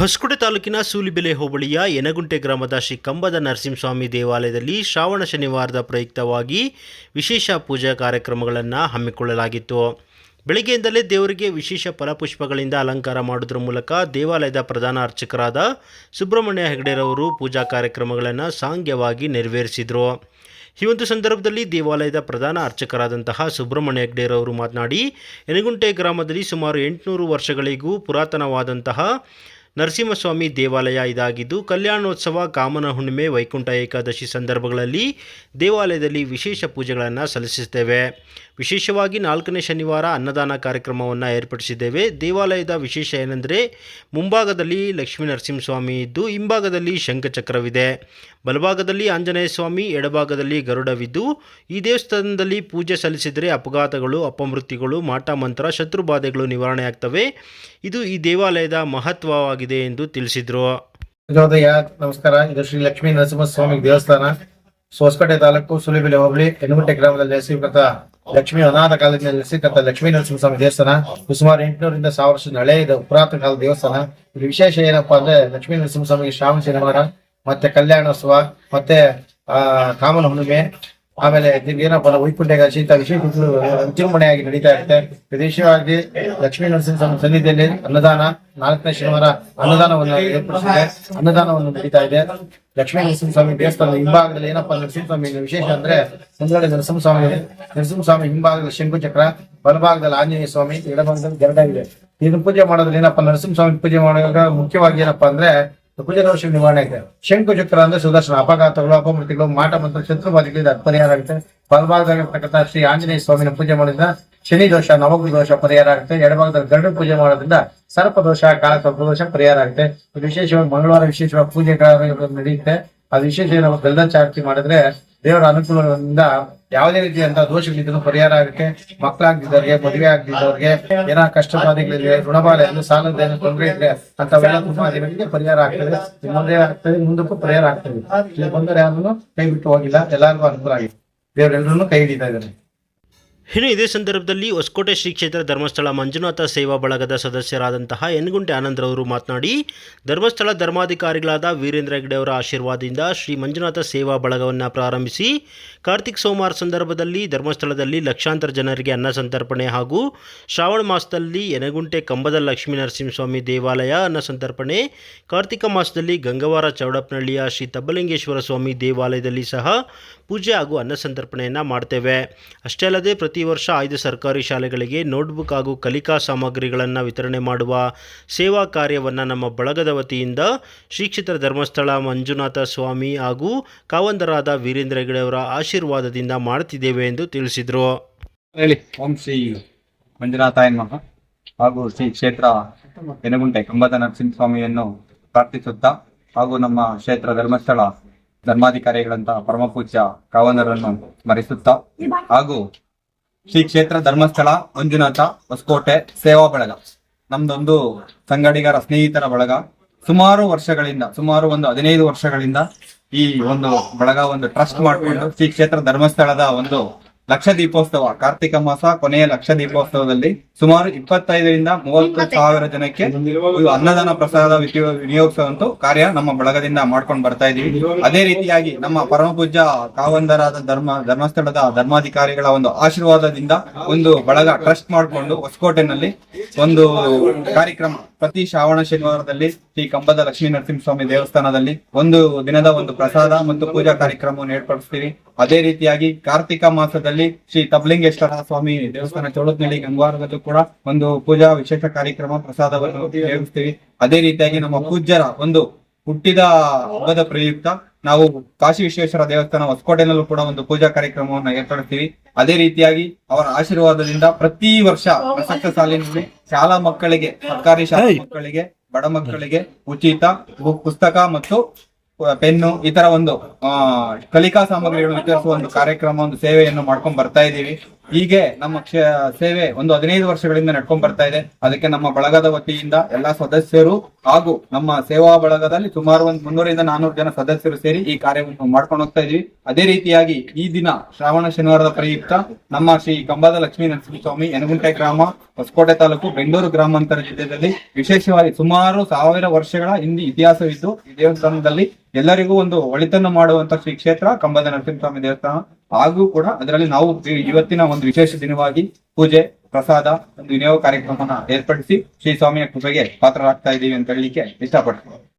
ಹೊಸಕೋಟೆ ತಾಲೂಕಿನ ಸೂಲಿಬೆಲೆ ಹೋಬಳಿಯ ಯನಗುಂಟೆ ಗ್ರಾಮದ ಶ್ರೀ ಕಂಬದ ನರಸಿಂಹಸ್ವಾಮಿ ದೇವಾಲಯದಲ್ಲಿ ಶ್ರಾವಣ ಶನಿವಾರದ ಪ್ರಯುಕ್ತವಾಗಿ ವಿಶೇಷ ಪೂಜಾ ಕಾರ್ಯಕ್ರಮಗಳನ್ನು ಹಮ್ಮಿಕೊಳ್ಳಲಾಗಿತ್ತು. ಬೆಳಗ್ಗೆಯಿಂದಲೇ ದೇವರಿಗೆ ವಿಶೇಷ ಫಲಪುಷ್ಪಗಳಿಂದ ಅಲಂಕಾರ ಮಾಡುವುದರ ಮೂಲಕ ದೇವಾಲಯದ ಪ್ರಧಾನ ಅರ್ಚಕರಾದ ಸುಬ್ರಹ್ಮಣ್ಯ ಹೆಗಡೆರವರು ಪೂಜಾ ಕಾರ್ಯಕ್ರಮಗಳನ್ನು ಸಾಂಗ್ಯವಾಗಿ ನೆರವೇರಿಸಿದರು. ಈ ಒಂದು ಸಂದರ್ಭದಲ್ಲಿ ದೇವಾಲಯದ ಪ್ರಧಾನ ಅರ್ಚಕರಾದಂತಹ ಸುಬ್ರಹ್ಮಣ್ಯ ಹೆಗ್ಡೇರವರು ಮಾತನಾಡಿ ಯನಗುಂಟೆ ಗ್ರಾಮದಲ್ಲಿ ಸುಮಾರು ಎಂಟುನೂರು ವರ್ಷಗಳಿಗೂ ಪುರಾತನವಾದಂತಹ ನರಸಿಂಹಸ್ವಾಮಿ ದೇವಾಲಯ ಇದಾಗಿದ್ದು ಕಲ್ಯಾಣೋತ್ಸವ ಕಾಮನ ಹುಣ್ಣಿಮೆ ವೈಕುಂಠ ಏಕಾದಶಿ ಸಂದರ್ಭಗಳಲ್ಲಿ ದೇವಾಲಯದಲ್ಲಿ ವಿಶೇಷ ಪೂಜೆಗಳನ್ನು ಸಲ್ಲಿಸುತ್ತೇವೆ. ವಿಶೇಷವಾಗಿ ನಾಲ್ಕನೇ ಶನಿವಾರ ಅನ್ನದಾನ ಕಾರ್ಯಕ್ರಮವನ್ನು ಏರ್ಪಡಿಸಿದ್ದೇವೆ. ದೇವಾಲಯದ ವಿಶೇಷ ಏನೆಂದರೆ, ಮುಂಭಾಗದಲ್ಲಿ ಲಕ್ಷ್ಮೀ ನರಸಿಂಹಸ್ವಾಮಿ ಇದ್ದು, ಹಿಂಭಾಗದಲ್ಲಿ ಶಂಖಚಕ್ರವಿದೆ. ಬಲಭಾಗದಲ್ಲಿ ಆಂಜನೇಯ ಸ್ವಾಮಿ ಎಡಭಾಗದಲ್ಲಿ ಗರುಡವಿದ್ದು, ಈ ದೇವಸ್ಥಾನದಲ್ಲಿ ಪೂಜೆ ಸಲ್ಲಿಸಿದರೆ ಅಪಘಾತಗಳು, ಅಪಮೃತ್ಯುಗಳು, ಮಾಟ ಮಂತ್ರ ಶತ್ರುಬಾಧೆಗಳು ನಿವಾರಣೆಯಾಗ್ತವೆ. ಇದು ಈ ದೇವಾಲಯದ ಮಹತ್ವವಾಗಿದೆ ಎಂದು ತಿಳಿಸಿದರು. ನಮಸ್ಕಾರ. ಇದು ಶ್ರೀ ಲಕ್ಷ್ಮೀ ನರಸಿಂಹಸ್ವಾಮಿ ದೇವಸ್ಥಾನ. ಹೊಸಕೋಟೆ ತಾಲೂಕು ಸುಲಿಬಿಲಿ ಹೋಬಳಿ ಎನ್ನುಗುಂಟೆ ಗ್ರಾಮದಲ್ಲಿ ನೆಲೆಸಿರ್ತಕ್ಕಂಥ ಲಕ್ಷ್ಮೀ ಅನಾಥ ಕಾಲದಲ್ಲಿ ನೆಲೆಸಿರ್ತಕ್ಕಂಥ ಲಕ್ಷ್ಮೀ ನರಸಿಂಹಸ್ವಾಮಿ ದೇವಸ್ಥಾನ. ಸುಮಾರು ಎಂಟುನೂರಿಂದ ಸಾವಿರ ವರ್ಷದ ಹಳೆ ಇದು ಪುರಾತನ ಕಾಲದ ದೇವಸ್ಥಾನ. ಇಲ್ಲಿ ವಿಶೇಷ ಏನಪ್ಪಾ ಅಂದ್ರೆ ಲಕ್ಷ್ಮೀ ನರಸಿಂಹಸ್ವಾಮಿಗೆ ಶ್ರಾವಣ ಶನಿವಾರ, ಮತ್ತೆ ಕಲ್ಯಾಣೋತ್ಸವ, ಮತ್ತೆ, ಆ ಕಾಮನ ಹುಣ್ಣಿಮೆ ಆಮೇಲೆ ಏನಪ್ಪ ವೈಕುಂಠ ಏಕಾದಶಿ ಇಂಥ ವಿಶೇಷ ವಿಜೃಂಭಣೆಯಾಗಿ ನಡೀತಾ ಇರುತ್ತೆ. ವಿಶೇಷವಾಗಿ ಲಕ್ಷ್ಮೀ ನರಸಿಂಹ ಸನ್ನಿಧಿಯಲ್ಲಿ ಅನ್ನದಾನ, ನಾಲ್ಕನೇ ಶನಿವಾರ ಅನ್ನದಾನವನ್ನು ಏರ್ಪಡಿಸಿದೆ ಅನ್ನದಾನವನ್ನು ನಡೀತಾ ಇದೆ. ಲಕ್ಷ್ಮೀ ನರಸಿಂಹಸ್ವಾಮಿ ದೇವಸ್ಥಾನದ ಹಿಂಭಾಗದಲ್ಲಿ ಏನಪ್ಪಾ ನರಸಿಂಹಸ್ವಾಮಿ ವಿಶೇಷ ಅಂದ್ರೆ ಮುಂದ್ಗಡೆ ನರಸಿಂಹಸ್ವಾಮಿ ನರಸಿಂಹ ನರಸಿಂಹಸ್ವಾಮಿ ಹಿಂಭಾಗದಲ್ಲಿ ಶಂಕುಚಕ್ರ, ಬಲಭಾಗದಲ್ಲಿ ಆಂಜನೇಯ ಸ್ವಾಮಿ, ಎಡಭಾಗದಲ್ಲಿ ಗರಡ ಇದೆ. ಇದನ್ನು ಪೂಜೆ ಮಾಡೋದ್ರಲ್ಲಿ ಏನಪ್ಪಾ ನರಸಿಂಹಸ್ವಾಮಿ ಪೂಜೆ ಮಾಡುವಾಗ ಮುಖ್ಯವಾಗಿ ಏನಪ್ಪಾ ಅಂದ್ರೆ ಪೂಜೆ ದೋಷ ನಿವಾರಣೆ ಇದೆ ಶಂಕು ಚಕ್ರ ಅಂದ್ರೆ ಸುದರ್ಶನ ಅಪಘಾತಗಳು ಅಪಮೃತಿಗಳು ಮಾಟ ಮತ್ತು ಶತ್ರುಬಾಧೆಗಳಿಂದ ಪರಿಹಾರ ಆಗುತ್ತೆ. ಬಲಭಾಗದಾಗಿರ್ತಕ್ಕಂಥ ಶ್ರೀ ಆಂಜನೇಯ ಸ್ವಾಮಿನ ಪೂಜೆ ಮಾಡೋದ್ರಿಂದ ಶನಿ ದೋಷ ನವಗ್ರ ದೋಷ ಪರಿಹಾರ ಆಗುತ್ತೆ. ಎಡಭಾಗದಲ್ಲಿ ಗರುಡ ಪೂಜೆ ಮಾಡೋದ್ರಿಂದ ಸರ್ಪ ದೋಷ, ಕಾಲಕಲ್ಪ ದೋಷ ಪರಿಹಾರ ಆಗುತ್ತೆ. ವಿಶೇಷವಾಗಿ ಮಂಗಳವಾರ ವಿಶೇಷವಾಗಿ ಪೂಜೆ ನಡೆಯುತ್ತೆ. ಅದು ವಿಶೇಷ ನಾವು ಚಾರ್ತಿ ಮಾಡಿದ್ರೆ ದೇವರ ಅನುಕೂಲದಿಂದ ಯಾವುದೇ ರೀತಿಯಂತ ದೋಷಗಳಿದ್ರು ಪರಿಹಾರ ಆಗುತ್ತೆ. ಮಕ್ಕಳಾಗ್ದಿದ್ದವ್ರಿಗೆ, ಮದುವೆ ಆಗಿದ್ದವ್ರಿಗೆ ಏನೋ ಕಷ್ಟ ಬಾಧೆಗಳಿದ್ರೆ ಅಂದ್ರೆ ಸಾಲದ ತೊಂದರೆ ಇದ್ರೆ ಅಂತವೆಲ್ಲ ತುಂಬಾ ಪರಿಹಾರ ಆಗ್ತದೆ. ಮುಂದೆ ಆಗ್ತದೆ, ಮುಂದಕ್ಕೂ ಪರಿಹಾರ ಆಗ್ತದೆ. ಇಲ್ಲಿ ಬಂದರೆ ಯಾರನ್ನು ಕೈ ಬಿಟ್ಟು ಹೋಗಿಲ್ಲ, ಎಲ್ಲರಿಗೂ ಅನುಕೂಲ ಆಗಿದೆ. ದೇವರೆಲ್ಲರೂ ಕೈ ಹಿಡಿತಾ ಇದ್ದಾರೆ. ಇನ್ನು ಇದೇ ಸಂದರ್ಭದಲ್ಲಿ ಹೊಸಕೋಟೆ ಶ್ರೀ ಕ್ಷೇತ್ರ ಧರ್ಮಸ್ಥಳ ಮಂಜುನಾಥ ಸೇವಾ ಬಳಗದ ಸದಸ್ಯರಾದಂತಹ ಎನ್ಗುಂಟೆ ಆನಂದರವರು ಮಾತನಾಡಿ, ಧರ್ಮಸ್ಥಳ ಧರ್ಮಾಧಿಕಾರಿಗಳಾದ ವೀರೇಂದ್ರ ಹೆಗ್ಡೆಯವರ ಆಶೀರ್ವಾದದಿಂದ ಶ್ರೀ ಮಂಜುನಾಥ ಸೇವಾ ಬಳಗವನ್ನು ಪ್ರಾರಂಭಿಸಿ, ಕಾರ್ತಿಕ್ ಸೋಮವಾರ ಸಂದರ್ಭದಲ್ಲಿ ಧರ್ಮಸ್ಥಳದಲ್ಲಿ ಲಕ್ಷಾಂತರ ಜನರಿಗೆ ಅನ್ನ ಸಂತರ್ಪಣೆ ಹಾಗೂ ಶ್ರಾವಣ ಮಾಸದಲ್ಲಿ ಎನಗುಂಟೆ ಕಂಬದ ಲಕ್ಷ್ಮೀ ನರಸಿಂಹಸ್ವಾಮಿ ದೇವಾಲಯ ಅನ್ನ ಸಂತರ್ಪಣೆ, ಕಾರ್ತಿಕ ಮಾಸದಲ್ಲಿ ಗಂಗವಾರ ಚೌಡಪ್ಪನಹಳ್ಳಿಯ ಶ್ರೀ ತಬ್ಬಲಿಂಗೇಶ್ವರ ಸ್ವಾಮಿ ದೇವಾಲಯದಲ್ಲಿ ಸಹ ಪೂಜೆ ಹಾಗೂ ಅನ್ನ ಸಂತರ್ಪಣೆಯನ್ನು ಮಾಡ್ತೇವೆ. ಅಷ್ಟೇ ಅಲ್ಲದೆ ಪ್ರತಿ ವರ್ಷ ಆಯ್ದ ಸರ್ಕಾರಿ ಶಾಲೆಗಳಿಗೆ ನೋಟ್ಬುಕ್ ಹಾಗೂ ಕಲಿಕಾ ಸಾಮಗ್ರಿಗಳನ್ನು ವಿತರಣೆ ಮಾಡುವ ಸೇವಾ ಕಾರ್ಯವನ್ನು ನಮ್ಮ ಬಳಗದ ವತಿಯಿಂದ ಶ್ರೀ ಕ್ಷೇತ್ರ ಧರ್ಮಸ್ಥಳ, ಮಂಜುನಾಥ ಸ್ವಾಮಿ ಹಾಗೂ ಕಾವಂದರಾದ ವೀರೇಂದ್ರ ಹೆಗಡೆಯವರ ಆಶೀರ್ವಾದದಿಂದ ಮಾಡುತ್ತಿದ್ದೇವೆ ಎಂದು ತಿಳಿಸಿದರು. ಹೇಳಿ. ಓಂ ಹಾಗೂ ಶ್ರೀ ಕ್ಷೇತ್ರ ಯನಗುಂಟೆ ಕಂಬದ ಪ್ರಾರ್ಥಿಸುತ್ತಾ ಹಾಗೂ ನಮ್ಮ ಕ್ಷೇತ್ರ ಧರ್ಮಸ್ಥಳ ಧರ್ಮಾಧಿಕಾರಿಗಳಂತಹ ಪರಮಪೂಜ್ಯ ಕಾವನರನ್ನು ಸ್ಮರಿಸುತ್ತಾ ಹಾಗೂ ಶ್ರೀ ಕ್ಷೇತ್ರ ಧರ್ಮಸ್ಥಳ, ಮಂಜುನಾಥ, ಹೊಸಕೋಟೆ, ಸೇವಾ ಬಳಗ. ನಮ್ದೊಂದು ಸಂಗಡಿಗರ ಸ್ನೇಹಿತರ ಬಳಗ. ಸುಮಾರು ವರ್ಷಗಳಿಂದ, ಸುಮಾರು ಒಂದು ಹದಿನೈದು ವರ್ಷಗಳಿಂದ ಈ ಒಂದು ಬಳಗ ಒಂದು ಟ್ರಸ್ಟ್ ಮಾಡಿಕೊಂಡು ಶ್ರೀ ಕ್ಷೇತ್ರ ಧರ್ಮಸ್ಥಳದ ಒಂದು ಲಕ್ಷ ದೀಪೋತ್ಸವ ಕಾರ್ತಿಕ ಮಾಸ ಕೊನೆಯ ಲಕ್ಷ ದೀಪೋತ್ಸವದಲ್ಲಿ ಸುಮಾರು ಇಪ್ಪತ್ತೈದರಿಂದ ಮೂವತ್ತು ಸಾವಿರ ಜನಕ್ಕೆ ಅನ್ನದಾನ ಪ್ರಸಾದ ವಿನಿಯೋಗಿಸುವಂತೂ ಕಾರ್ಯ ನಮ್ಮ ಬಳಗದಿಂದ ಮಾಡ್ಕೊಂಡು ಬರ್ತಾ ಇದೀವಿ ಅದೇ ರೀತಿಯಾಗಿ ನಮ್ಮ ಪರಮಪೂಜ್ಯ ಕಾವಂದರಾದ ಧರ್ಮ ಧರ್ಮಸ್ಥಳದ ಧರ್ಮಾಧಿಕಾರಿಗಳ ಒಂದು ಆಶೀರ್ವಾದದಿಂದ ಒಂದು ಬಳಗ ಟ್ರಸ್ಟ್ ಮಾಡಿಕೊಂಡು ಹೊಸಕೋಟೆನಲ್ಲಿ ಒಂದು ಕಾರ್ಯಕ್ರಮ ಪ್ರತಿ ಶ್ರಾವಣ ಶನಿವಾರದಲ್ಲಿ ಶ್ರೀ ಕಂಬದ ಲಕ್ಷ್ಮೀ ನರಸಿಂಹಸ್ವಾಮಿ ದೇವಸ್ಥಾನದಲ್ಲಿ ಒಂದು ದಿನದ ಒಂದು ಪ್ರಸಾದ ಮತ್ತು ಪೂಜಾ ಕಾರ್ಯಕ್ರಮವನ್ನು ಏರ್ಪಡಿಸ್ತೀವಿ ಅದೇ ರೀತಿಯಾಗಿ ಕಾರ್ತಿಕ ಮಾಸದಲ್ಲಿ ಶ್ರೀ ತಬ್ಲಿಂಗೇಶ್ವರ ಸ್ವಾಮಿ ದೇವಸ್ಥಾನ ಚೌಡತ್ನಳ್ಳಿ ಗಂಗವಾರದಲ್ಲೂ ಕೂಡ ಒಂದು ಪೂಜಾ ವಿಶೇಷ ಕಾರ್ಯಕ್ರಮ ಪ್ರಸಾದವನ್ನು ಏರ್ಪಿಸ್ತೀವಿ ಅದೇ ರೀತಿಯಾಗಿ ನಮ್ಮ ಪೂಜ್ಯರ ಒಂದು ಹುಟ್ಟಿದ ಹಬ್ಬದ ಪ್ರಯುಕ್ತ ನಾವು ಕಾಶಿ ವಿಶ್ವೇಶ್ವರ ದೇವಸ್ಥಾನ ಹೊಸಕೋಟೆನಲ್ಲೂ ಕೂಡ ಒಂದು ಪೂಜಾ ಕಾರ್ಯಕ್ರಮವನ್ನು ಏರ್ಪಡಿಸ್ತೀವಿ. ಅದೇ ರೀತಿಯಾಗಿ ಅವರ ಆಶೀರ್ವಾದದಿಂದ ಪ್ರತಿ ವರ್ಷ ಪ್ರಸಕ್ತ ಸಾಲಿನಲ್ಲಿ ಶಾಲಾ ಮಕ್ಕಳಿಗೆ ಸರ್ಕಾರಿ ಶಾಲಾ ಮಕ್ಕಳಿಗೆ ಬಡ ಮಕ್ಕಳಿಗೆ ಉಚಿತ ಪುಸ್ತಕ ಮತ್ತು ಪೆನ್ನು, ಈ ತರ ಒಂದು ಕಲಿಕಾ ಸಾಮಗ್ರಿಗಳನ್ನು ವಿತರಿಸುವ ಒಂದು ಕಾರ್ಯಕ್ರಮ, ಒಂದು ಸೇವೆಯನ್ನು ಮಾಡ್ಕೊಂಡ್ ಬರ್ತಾ ಇದೀವಿ ಹೀಗೆ ನಮ್ಮ ಸೇವೆ ಒಂದು ಹದಿನೈದು ವರ್ಷಗಳಿಂದ ನಡ್ಕೊಂಡ್ ಬರ್ತಾ ಇದೆ. ಅದಕ್ಕೆ ನಮ್ಮ ಬಳಗದ ವತಿಯಿಂದ ಎಲ್ಲಾ ಸದಸ್ಯರು ಹಾಗೂ ನಮ್ಮ ಸೇವಾ ಬಳಗದಲ್ಲಿ ಸುಮಾರು ಒಂದು ಮುನ್ನೂರಿಂದ ನಾನೂರು ಜನ ಸದಸ್ಯರು ಸೇರಿ ಈ ಕಾರ್ಯವನ್ನು ಮಾಡ್ಕೊಂಡು ಹೋಗ್ತಾ ಇದೀವಿ. ಅದೇ ರೀತಿಯಾಗಿ ಈ ದಿನ ಶ್ರಾವಣ ಶನಿವಾರದ ಪ್ರಯುಕ್ತ ನಮ್ಮ ಶ್ರೀ ಕಂಬದ ಲಕ್ಷ್ಮೀ ನರಸಿಂಹಸ್ವಾಮಿ ಯನಗುಂಟೆ ಗ್ರಾಮ, ಹೊಸಕೋಟೆ ತಾಲೂಕು ಬೆಂಗಳೂರು ಗ್ರಾಮಾಂತರ ಜಿಲ್ಲೆಯಲ್ಲಿ ವಿಶೇಷವಾಗಿ ಸುಮಾರು ಸಾವಿರ ವರ್ಷಗಳ ಹಿಂದಿ ಇತಿಹಾಸವಿದ್ದು ಈ ದೇವಸ್ಥಾನದಲ್ಲಿ ಎಲ್ಲರಿಗೂ ಒಂದು ಒಳಿತನ್ನು ಮಾಡುವಂತ ಶ್ರೀ ಕ್ಷೇತ್ರ ಕಂಬದ ನರಸಿಂಹಸ್ವಾಮಿ ದೇವಸ್ಥಾನ. ಹಾಗೂ ಕೂಡ ಅದರಲ್ಲಿ ನಾವು ಇವತ್ತಿನ ಒಂದು ವಿಶೇಷ ದಿನವಾಗಿ ಪೂಜೆ, ಪ್ರಸಾದ, ಒಂದು ವಿನಿಯೋಗ ಕಾರ್ಯಕ್ರಮವನ್ನು ಏರ್ಪಡಿಸಿ ಶ್ರೀ ಸ್ವಾಮಿಯ ಕೃಪೆಗೆ ಪಾತ್ರರಾಗ್ತಾ ಇದ್ದೀವಿ ಅಂತ ಹೇಳಲಿಕ್ಕೆ ಇಷ್ಟಪಡ್ತೀನಿ.